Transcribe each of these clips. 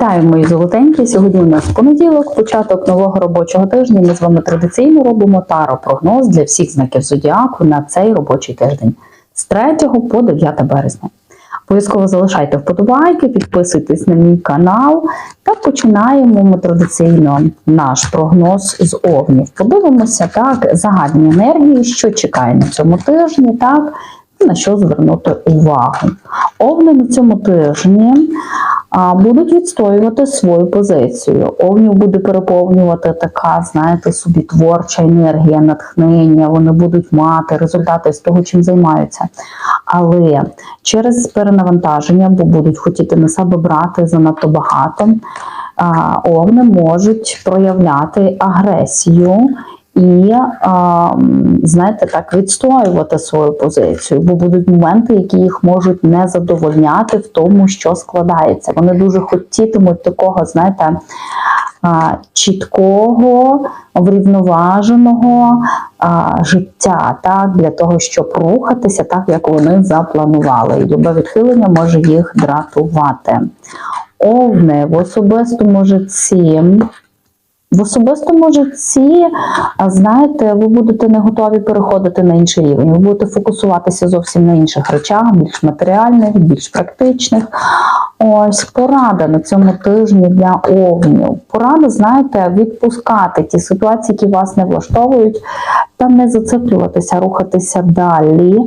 Вітаю, мої золотенькі. Сьогодні у нас понеділок, початок нового робочого тижня. Ми з вами традиційно робимо таро-прогноз для всіх знаків зодіаку на цей робочий тиждень з 3 по 9 березня. Обов'язково залишайте вподобайки, підписуйтесь на мій канал та починаємо ми традиційно наш прогноз з овнів. Подивимося так, загальні енергії, що чекає на цьому тижні, так, на що звернути увагу. Овни на цьому тижні будуть відстоювати свою позицію. Овнів буде переповнювати така, знаєте, собі творча енергія, натхнення. Вони будуть мати результати з того, чим займаються. Але через перенавантаження, бо будуть хотіти на себе брати занадто багато, овни можуть проявляти агресію. І, знаєте, так відстоювати свою позицію, бо будуть моменти, які їх можуть не задовольняти в тому, що складається. Вони дуже хотітимуть такого, знаєте, чіткого, врівноваженого життя, так, для того, щоб рухатися так, як вони запланували. І любе відхилення може їх дратувати. Овни в особистому житті. В особистому житті, знаєте, ви будете не готові переходити на інший рівень. Ви будете фокусуватися зовсім на інших речах, більш матеріальних, більш практичних. Ось порада на цьому тижні для овнів. Порада, знаєте, відпускати ті ситуації, які вас не влаштовують, та не зациклюватися, рухатися далі.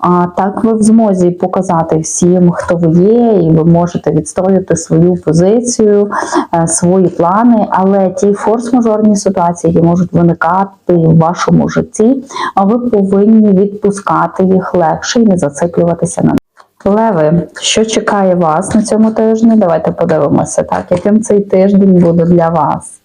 А так ви в змозі показати всім, хто ви є, і ви можете відстояти свою позицію, е, свої плани, але ті форс-мажорні ситуації, які можуть виникати в вашому житті, ви повинні відпускати їх легше і не зациклюватися на них. Леви, що чекає вас на цьому тижні? Давайте подивимося, так, яким цей тиждень буде для вас.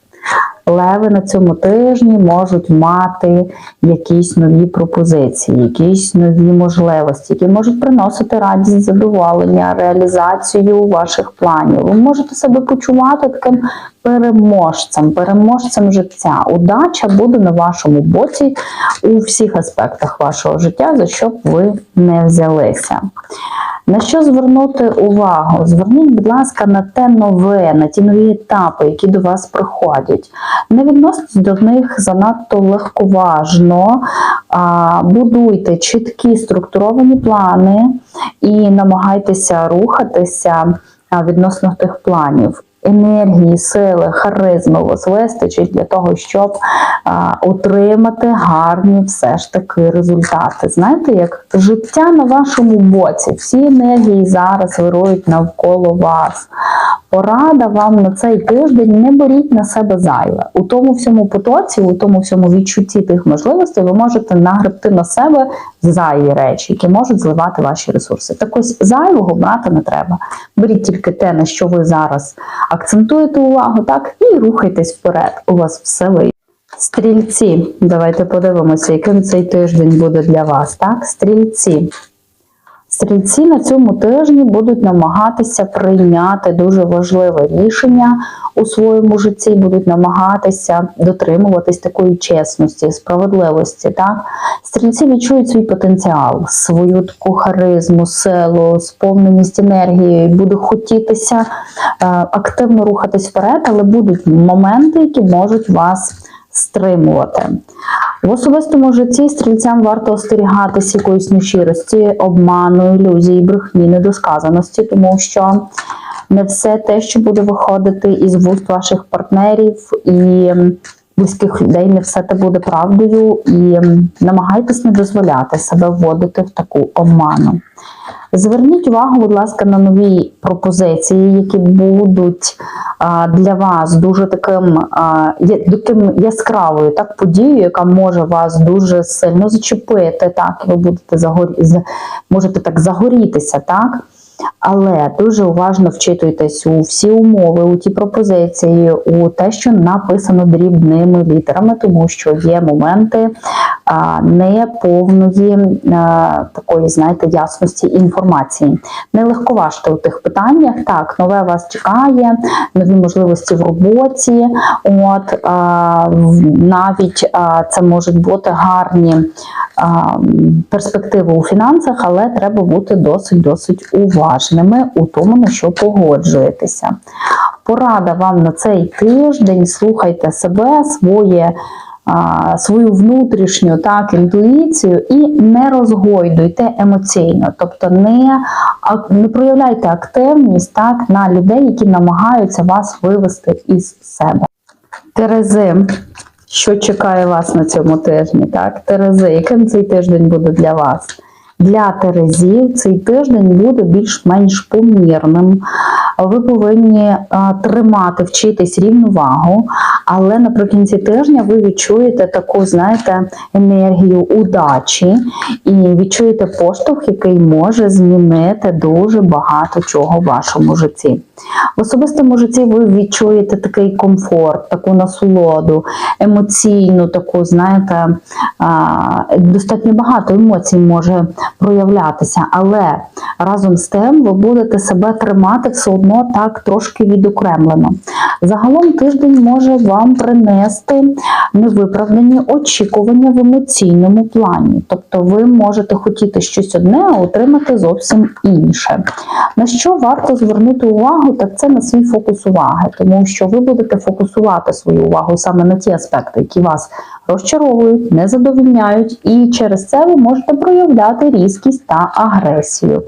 Леви на цьому тижні можуть мати якісь нові пропозиції, якісь нові можливості, які можуть приносити радість, задоволення, реалізацію ваших планів. Ви можете себе почувати таким переможцем, переможцем життя. Удача буде на вашому боці у всіх аспектах вашого життя, за що б ви не взялися. На що звернути увагу? Зверніть, будь ласка, на те нове, на ті нові етапи, які до вас приходять. Не відноситесь до них занадто легковажно, а, будуйте чіткі структуровані плани і намагайтеся рухатися відносно тих планів. Енергії, сили, харизми у вас вистачить для того, щоб отримати гарні все ж таки результати. Знаєте, як життя на вашому боці, всі енергії зараз вирують навколо вас. Порада вам на цей тиждень не беріть на себе зайве. У тому всьому потоці, у тому всьому відчутті тих можливостей, ви можете нагребти на себе зайві речі, які можуть зливати ваші ресурси. Так ось зайвого брати не треба. Беріть тільки те, на що ви зараз акцентуєте увагу, так, і рухайтесь вперед. У вас все вийде. Стрільці, давайте подивимося, яким цей тиждень буде для вас. Так, стрільці. Стрільці на цьому тижні будуть намагатися прийняти дуже важливе рішення у своєму житті, будуть намагатися дотримуватись такої чесності, справедливості. Так? Стрільці відчують свій потенціал, свою таку харизму, силу, сповненість енергії, буде хотітися е, активно рухатись вперед, але будуть моменти, які можуть вас стримувати. В особистому житті стрільцям варто остерігатися якоїсь нещирості, обману, ілюзії, брехні, недосказаності, тому що не все те, що буде виходити із вуст ваших партнерів і близьких людей, не все те буде правдою, і намагайтесь не дозволяти себе вводити в таку обману. Зверніть увагу, будь ласка, на нові пропозиції, які будуть для вас дуже таким, таким яскравою так, подією, яка може вас дуже сильно зачепити, так, і ви будете загорі... можете так загорітися, так? Але дуже уважно вчитуйтесь у всі умови, у ті пропозиції, у те, що написано дрібними літерами, тому що є моменти неповної такої, знаєте, ясності інформації. Не легковажте у тих питаннях. Так, нове вас чекає, нові можливості в роботі. От а, навіть а, це можуть бути гарні а, перспективи у фінансах, але треба бути досить досить уважними у тому, на що погоджуєтеся. Порада вам на цей тиждень. Слухайте себе, своє. Свою внутрішню так інтуїцію і не розгойдуйте емоційно, тобто не, не проявляйте активність так на людей, які намагаються вас вивести із себе. Терези, що чекає вас на цьому тижні? Так, Терези, яким цей тиждень буде для вас? Для Терезів цей тиждень буде більш-менш помірним. Ви повинні тримати, вчитись рівновагу, але наприкінці тижня ви відчуєте таку, знаєте, енергію удачі і відчуєте поштовх, який може змінити дуже багато чого в вашому житті. В особистому житті ви відчуєте такий комфорт, таку насолоду, емоційну, таку, знаєте, достатньо багато емоцій може проявлятися, але разом з тим ви будете себе тримати все одно так трошки відокремлено. Загалом тиждень може вам принести невиправдані очікування в емоційному плані. Тобто ви можете хотіти щось одне, а отримати зовсім інше. На що варто звернути увагу, так це на свій фокус уваги, тому що ви будете фокусувати свою увагу саме на ті аспекти, які вас розчаровують, не задовільняють, і через це ви можете проявляти різкість та агресію.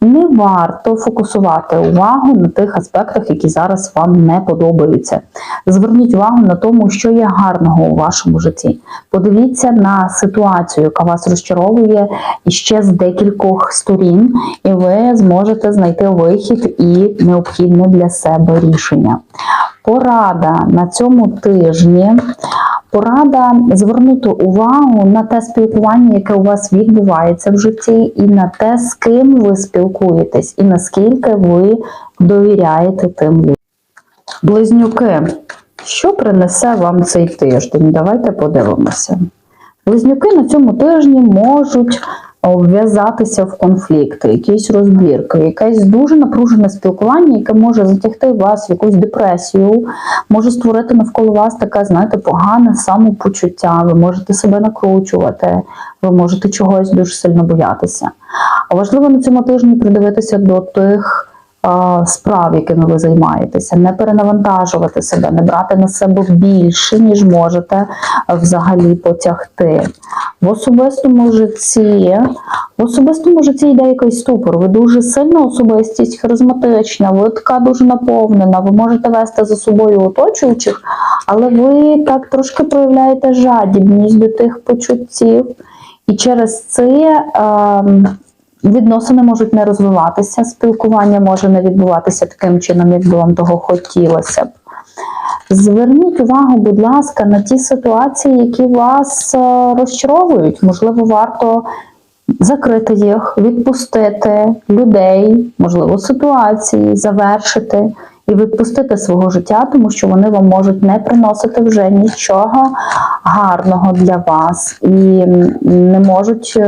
Не варто фокусувати увагу на тих аспектах, які зараз вам не подобаються. Зверніть увагу на тому, що є гарного у вашому житті. Подивіться на ситуацію, яка вас розчаровує іще з декількох сторін, і ви зможете знайти вихід і необхідне для себе рішення. Порада на цьому тижні. Порада звернути увагу на те спілкування, яке у вас відбувається в житті, і на те, з ким ви спілкуєтесь, і наскільки ви довіряєте тим людям. Близнюки, що принесе вам цей тиждень? Давайте подивимося. Близнюки на цьому тижні можуть вв'язатися в конфлікти, якісь розбірки, якесь дуже напружене спілкування, яке може затягти вас в якусь депресію, може створити навколо вас таке, знаєте, погане самопочуття. Ви можете себе накручувати, ви можете чогось дуже сильно боятися. А важливо на цьому тижні придивитися до тих справ, якими ви займаєтеся, не перенавантажувати себе, не брати на себе більше, ніж можете взагалі потягти. В особистому житті, в особистому житті йде якийсь ступор. Ви дуже сильна особистість, харизматична, ви така дуже наповнена, ви можете вести за собою оточуючих, але ви так трошки проявляєте жадібність до тих почуттів. І через це ем, відносини можуть не розвиватися, спілкування може не відбуватися таким чином, як би вам того хотілося б. Зверніть увагу, будь ласка, на ті ситуації, які вас е, розчаровують. Можливо, варто закрити їх, відпустити людей, можливо, ситуації, завершити і відпустити свого життя, тому що вони вам можуть не приносити вже нічого гарного для вас і не можуть.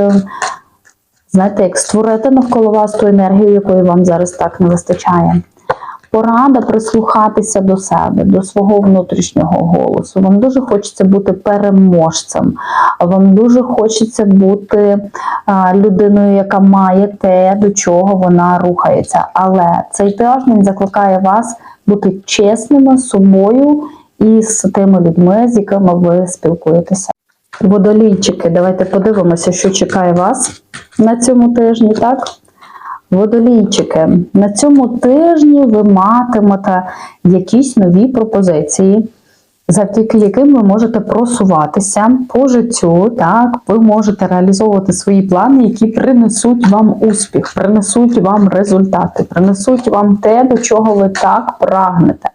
Знаєте, як створити навколо вас ту енергію, якої вам зараз так не вистачає. Порада прислухатися до себе, до свого внутрішнього голосу. Вам дуже хочеться бути переможцем, вам дуже хочеться бути людиною, яка має те, до чого вона рухається. Але цей тиждень закликає вас бути чесними з собою і з тими людьми, з якими ви спілкуєтеся. Водолійчики, давайте подивимося, що чекає вас на цьому тижні, так? Водолійчики, на цьому тижні ви матимете якісь нові пропозиції, завдяки яким ви можете просуватися по життю, так, ви можете реалізовувати свої плани, які принесуть вам успіх, принесуть вам результати, принесуть вам те, до чого ви так прагнете.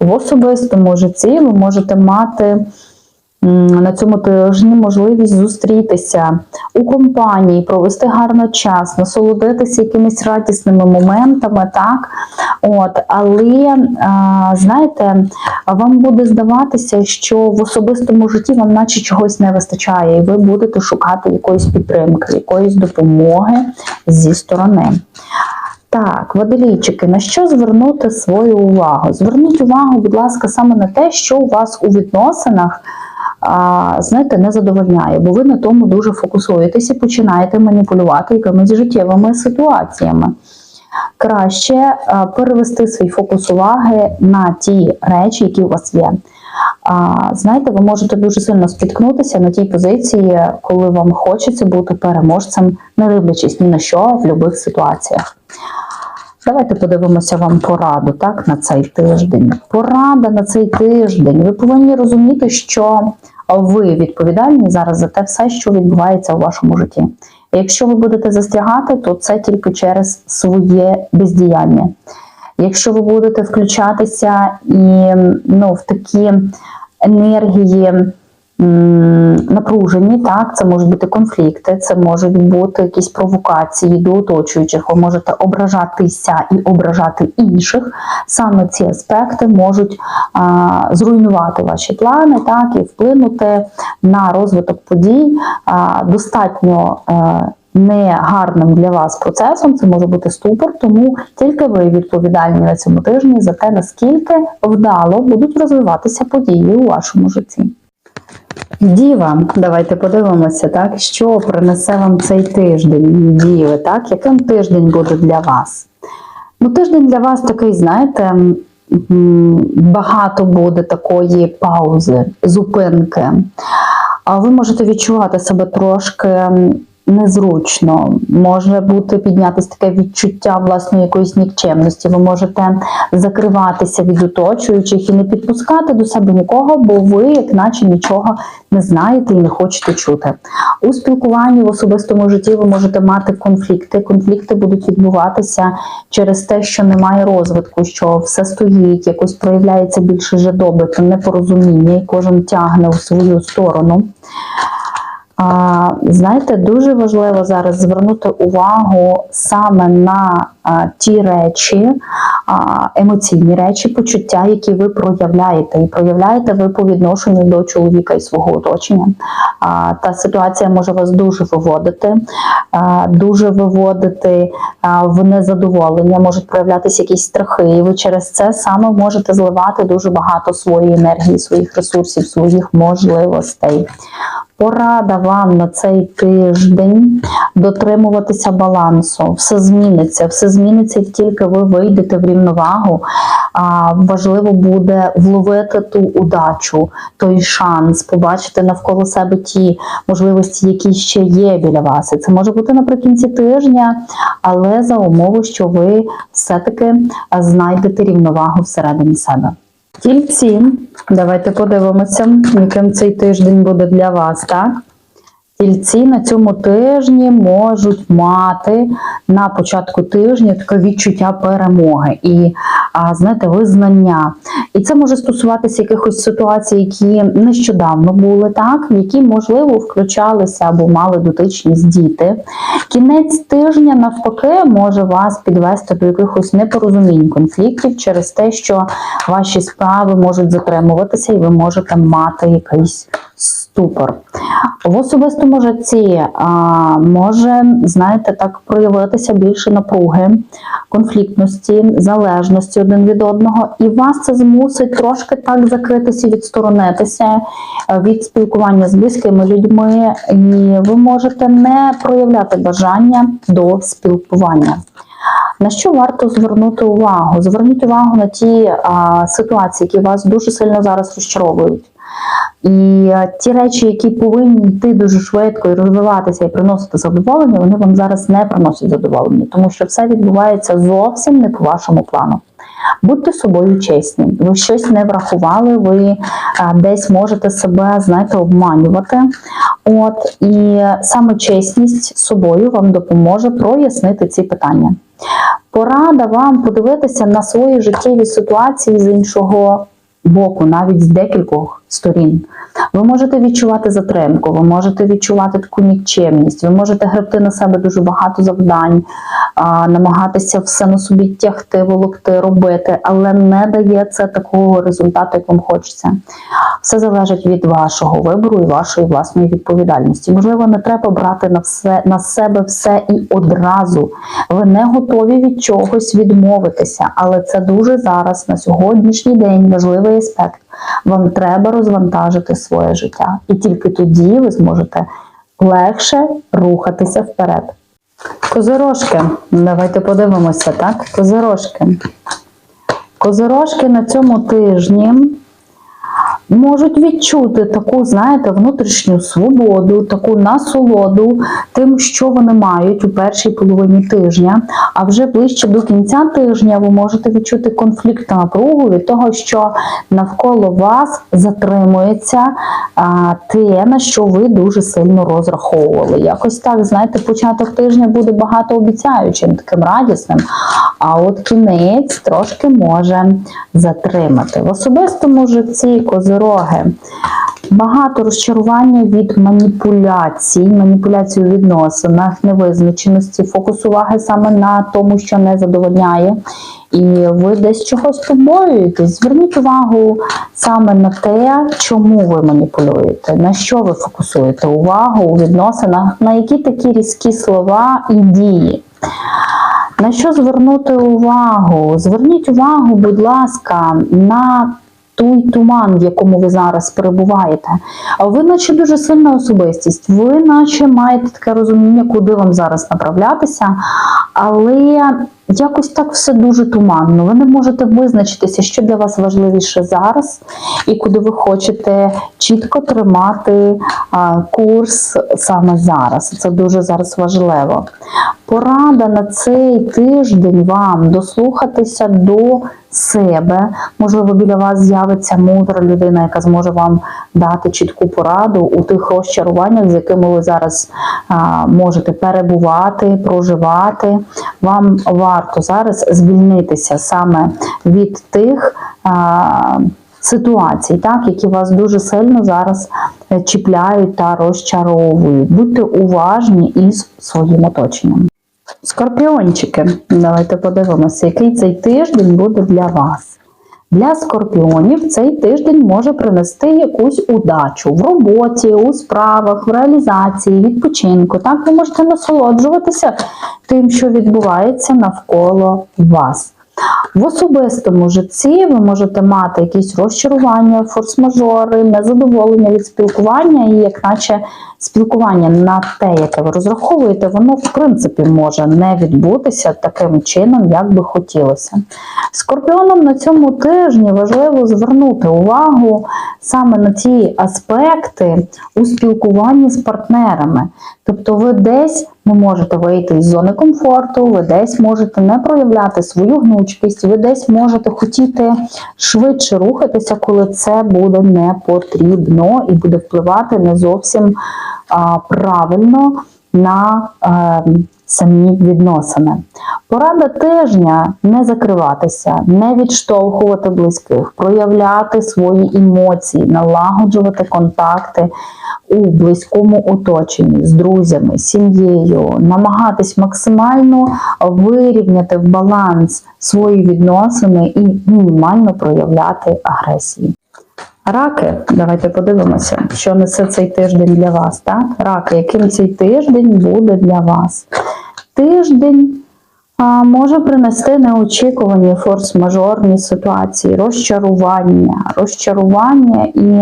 В особистому житті ви можете мати на цьому тижні можливість зустрітися у компанії, провести гарно час, насолодитися якимись радісними моментами, так? От, але знаєте, вам буде здаватися, що в особистому житті вам наче чогось не вистачає, і ви будете шукати якоїсь підтримки, якоїсь допомоги зі сторони. Так, водолійчики, на що звернути свою увагу? Зверніть увагу, будь ласка, саме на те, що у вас у відносинах знаєте, не задовольняє, бо ви на тому дуже фокусуєтесь і починаєте маніпулювати якимись життєвими ситуаціями. краще перевести свій фокус уваги на ті речі, які у вас є. Знаєте, ви можете дуже сильно спіткнутися на тій позиції, коли вам хочеться бути переможцем, не дивлячись ні на що в будь-яких ситуаціях. Давайте подивимося вам пораду так, на цей тиждень. Порада на цей тиждень. Ви повинні розуміти, що ви відповідальні зараз за те все, що відбувається у вашому житті. Якщо ви будете застрягати, то це тільки через своє бездіяння. Якщо ви будете включатися і ну, в такі енергії напружені, так, це можуть бути конфлікти, це можуть бути якісь провокації до оточуючих, ви можете ображатися і ображати інших. Саме ці аспекти можуть а, зруйнувати ваші плани, так, і вплинути на розвиток подій а, достатньо. е, не гарним для вас процесом, це може бути ступор, тому тільки ви відповідальні на цьому тижні за те, наскільки вдало будуть розвиватися події у вашому житті. Діва, давайте подивимося, так, що принесе вам цей тиждень, Діви, так, яким тиждень буде для вас? Ну, тиждень для вас такий, знаєте, багато буде такої паузи, зупинки. А ви можете відчувати себе трошки незручно. Може бути піднятися таке відчуття власної якоїсь нікчемності. Ви можете закриватися від оточуючих і не підпускати до себе нікого, бо ви, як наче, нічого не знаєте і не хочете чути. У спілкуванні в особистому житті ви можете мати конфлікти. Конфлікти будуть відбуватися через те, що немає розвитку, що все стоїть, якось проявляється більше жадоби, непорозуміння, і кожен тягне у свою сторону. Знаєте, дуже важливо зараз звернути увагу саме на ті речі, емоційні речі, почуття, які ви проявляєте, і проявляєте ви по відношенню до чоловіка і свого оточення. Та ситуація може вас дуже виводити, дуже виводити в незадоволення, можуть проявлятися якісь страхи, і ви через це саме можете зливати дуже багато своєї енергії, своїх ресурсів, своїх можливостей. Порада вам на цей тиждень дотримуватися балансу. Все зміниться, все зміниться, як тільки ви вийдете в рівновагу. А, важливо буде вловити ту удачу, той шанс, побачити навколо себе ті можливості, які ще є біля вас. І це може бути наприкінці тижня, але за умови, що ви все-таки знайдете рівновагу всередині себе. Тільці, давайте подивимося, яким цей тиждень буде для вас, так? Тільці на цьому тижні можуть мати на початку тижня таке відчуття перемоги і, знаєте, визнання. І це може стосуватися якихось ситуацій, які нещодавно були, так, які, можливо, включалися або мали дотичність діти. Кінець тижня, навпаки, може вас підвести до якихось непорозумінь, конфліктів через те, що ваші справи можуть затримуватися, і ви можете мати якийсь ступор. В особистому житті а, може, знаєте, так проявитися більше напруги, конфліктності, залежності один від одного, і вас це змусить трошки так закритися, відсторонитися е, від спілкування з близькими людьми, і ви можете не проявляти бажання до спілкування. На що варто звернути увагу? Зверніть увагу на ті а, ситуації, які вас дуже сильно зараз розчаровують. І е, ті речі, які повинні йти дуже швидко і розвиватися і приносити задоволення, вони вам зараз не приносять задоволення, тому що все відбувається зовсім не по вашому плану. Будьте собою чесні, ви щось не врахували, ви а, десь можете себе, знаєте, обманювати. От і саме чесність собою вам допоможе прояснити ці питання. Порада вам подивитися на свої життєві ситуації з іншого боку, навіть з декількох сторін. Ви можете відчувати затримку, ви можете відчувати таку нікчемність, ви можете гребти на себе дуже багато завдань, намагатися все на собі тягти, волокти, робити, але не дає це такого результату, як вам хочеться. Все залежить від вашого вибору і вашої власної відповідальності. Можливо, не треба брати на все на себе все і одразу. Ви не готові від чогось відмовитися, але це дуже зараз на сьогоднішній день важливий аспект. Вам треба розвантажити своє життя, і тільки тоді ви зможете легше рухатися вперед. Козирожки. Давайте подивимося, так? Козирожки. Козирожки на цьому тижні можуть відчути таку, знаєте, внутрішню свободу, таку насолоду тим, що вони мають у першій половині тижня. А вже ближче до кінця тижня ви можете відчути конфлікт напругу від того, що навколо вас затримується а, те, на що ви дуже сильно розраховували. Якось так, знаєте, початок тижня буде багатообіцяючим, таким радісним. А от кінець трошки може затримати. В особистому житті козироги багато розчарування від маніпуляцій, маніпуляцій у відносинах, невизначеності, фокус уваги саме на тому, що не задовольняє. І ви десь чогось побоюєтесь. Зверніть увагу саме на те, чому ви маніпулюєте, на що ви фокусуєте увагу у відносинах, на які такі різкі слова і дії. На що звернути увагу? Зверніть увагу, будь ласка, на той туман, в якому ви зараз перебуваєте. А ви, наче дуже сильна особистість, ви, наче маєте таке розуміння, куди вам зараз направлятися, але якось так все дуже туманно. Ви не можете визначитися, що для вас важливіше зараз, і куди ви хочете чітко тримати курс саме зараз. Це дуже зараз важливо. Порада на цей тиждень вам дослухатися до себе. Можливо, біля вас з'явиться мудра людина, яка зможе вам дати чітку пораду у тих розчаруваннях, з якими ви зараз можете перебувати, проживати. Вам варто зараз звільнитися саме від тих. Ситуацій, так, які вас дуже сильно зараз е, чіпляють та розчаровують. Будьте уважні із своїм оточенням. Скорпіончики, давайте подивимося, який цей тиждень буде для вас. Для скорпіонів цей тиждень може принести якусь удачу в роботі, у справах, в реалізації, відпочинку. Так, ви можете насолоджуватися тим, що відбувається навколо вас. В особистому житті ви можете мати якісь розчарування, форс-мажори, незадоволення від спілкування, і як наче спілкування на те, яке ви розраховуєте, воно в принципі може не відбутися таким чином, як би хотілося. Скорпіоном на цьому тижні важливо звернути увагу саме на ті аспекти у спілкуванні з партнерами. Тобто ви десь не можете вийти із зони комфорту, ви десь можете не проявляти свою гнучкість, ви десь можете хотіти швидше рухатися, коли це буде не потрібно і буде впливати не зовсім правильно на е, самі відносини. Порада тижня не закриватися, не відштовхувати близьких, проявляти свої емоції, налагоджувати контакти у близькому оточенні з друзями, сім'єю, намагатись максимально вирівняти в баланс свої відносини і мінімально проявляти агресії. Раки, давайте подивимося, що несе цей тиждень для вас. Так? Раки, яким цей тиждень буде для вас? Тиждень а, може принести неочікувані форс-мажорні ситуації, розчарування, розчарування і,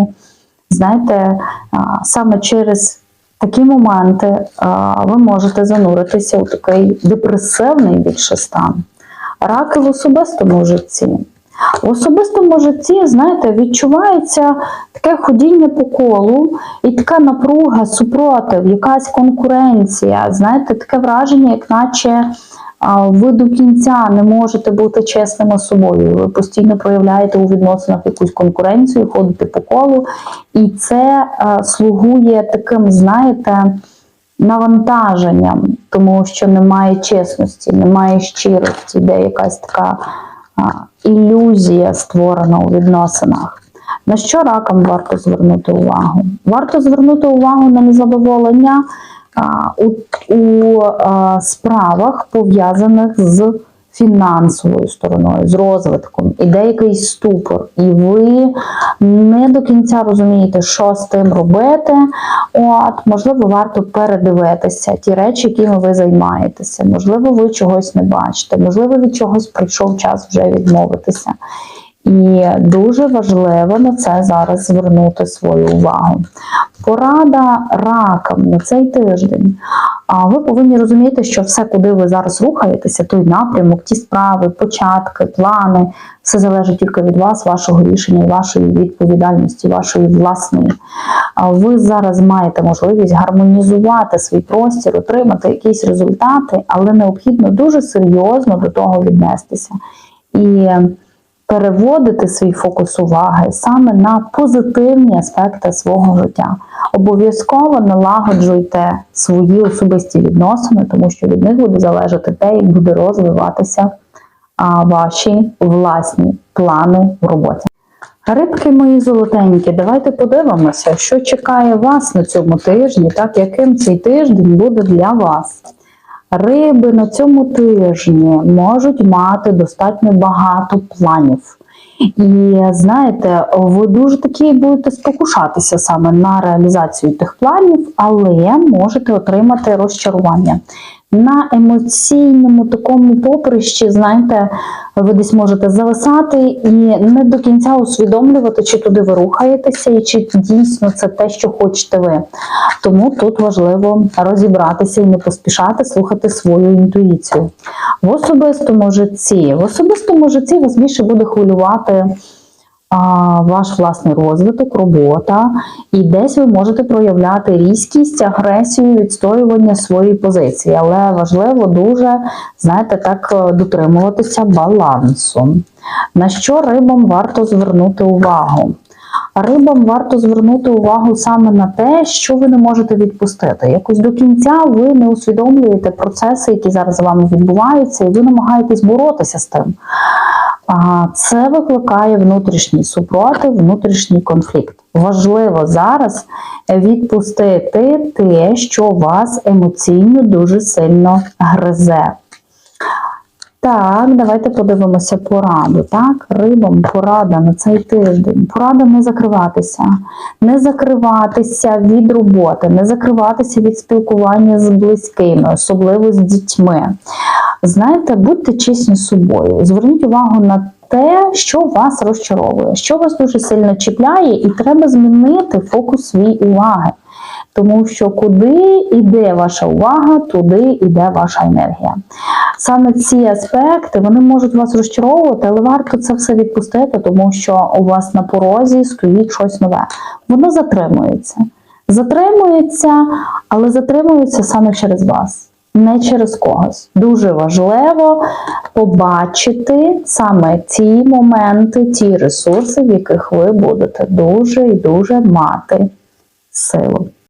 знаєте, а, саме через такі моменти а, ви можете зануритися у такий депресивний більше стан. Раки в особистому житті. В особистому житті, знаєте, відчувається таке ходіння по колу і така напруга, супротив, якась конкуренція. Знаєте, таке враження, як наче ви до кінця не можете бути чесними з собою. Ви постійно проявляєте у відносинах якусь конкуренцію, ходите по колу, і це слугує таким, знаєте, навантаженням, тому що немає чесності, немає щирості, де якась така ілюзія створена у відносинах. На що ракам варто звернути увагу? Варто звернути увагу на незадоволення у, у справах, пов'язаних з фінансовою стороною, з розвитком, іде якийсь ступор, і ви не до кінця розумієте, що з тим робити. От, можливо, варто передивитися ті речі, якими ви займаєтеся. Можливо, ви чогось не бачите, можливо, від чогось прийшов час вже відмовитися. І дуже важливо на це зараз звернути свою увагу. Порада ракам на цей тиждень. А ви повинні розуміти, що все, куди ви зараз рухаєтеся, той напрямок, ті справи, початки, плани, все залежить тільки від вас, вашого рішення, вашої відповідальності, вашої власної. Ви зараз маєте можливість гармонізувати свій простір, отримати якісь результати, але необхідно дуже серйозно до того віднестися. І переводити свій фокус уваги саме на позитивні аспекти свого життя. Обов'язково налагоджуйте свої особисті відносини, тому що від них буде залежати те, як буде розвиватися ваші власні плани в роботі. Рибки мої золотенькі, давайте подивимося, що чекає вас на цьому тижні, так яким цей тиждень буде для вас. Риби на цьому тижні можуть мати достатньо багато планів. І знаєте, ви дуже такі будете спокушатися саме на реалізацію тих планів, але можете отримати розчарування. На емоційному такому поприщі, знаєте, ви десь можете зависати і не до кінця усвідомлювати, чи туди ви рухаєтеся, і чи дійсно це те, що хочете ви. Тому тут важливо розібратися і не поспішати слухати свою інтуїцію. В особистому житті, в особистому житті вас більше буде хвилювати ваш власний розвиток, робота, і десь ви можете проявляти різкість, агресію, відстоювання своєї позиції. Але важливо дуже, знаєте, так е, дотримуватися балансу. На що рибам варто звернути увагу? Рибам варто звернути увагу саме на те, що ви не можете відпустити. Якось до кінця ви не усвідомлюєте процеси, які зараз з вами відбуваються, і ви намагаєтесь боротися з тим. Це викликає внутрішній супротив, внутрішній конфлікт. Важливо зараз відпустити те, що вас емоційно дуже сильно гризе. Так, давайте подивимося пораду. Так, рибам порада на цей тиждень. Порада не закриватися, не закриватися від роботи, не закриватися від спілкування з близькими, особливо з дітьми. Знаєте, будьте чесні з собою. Зверніть увагу на те, що вас розчаровує, що вас дуже сильно чіпляє, і треба змінити фокус своєї уваги. Тому що куди йде ваша увага, туди йде ваша енергія. Саме ці аспекти вони можуть вас розчаровувати, але варто це все відпустити, тому що у вас на порозі стоїть щось нове. Воно затримується. Затримується, але затримується саме через вас. Не через когось. Дуже важливо побачити саме ті моменти, ті ресурси, в яких ви будете дуже і дуже мати силу.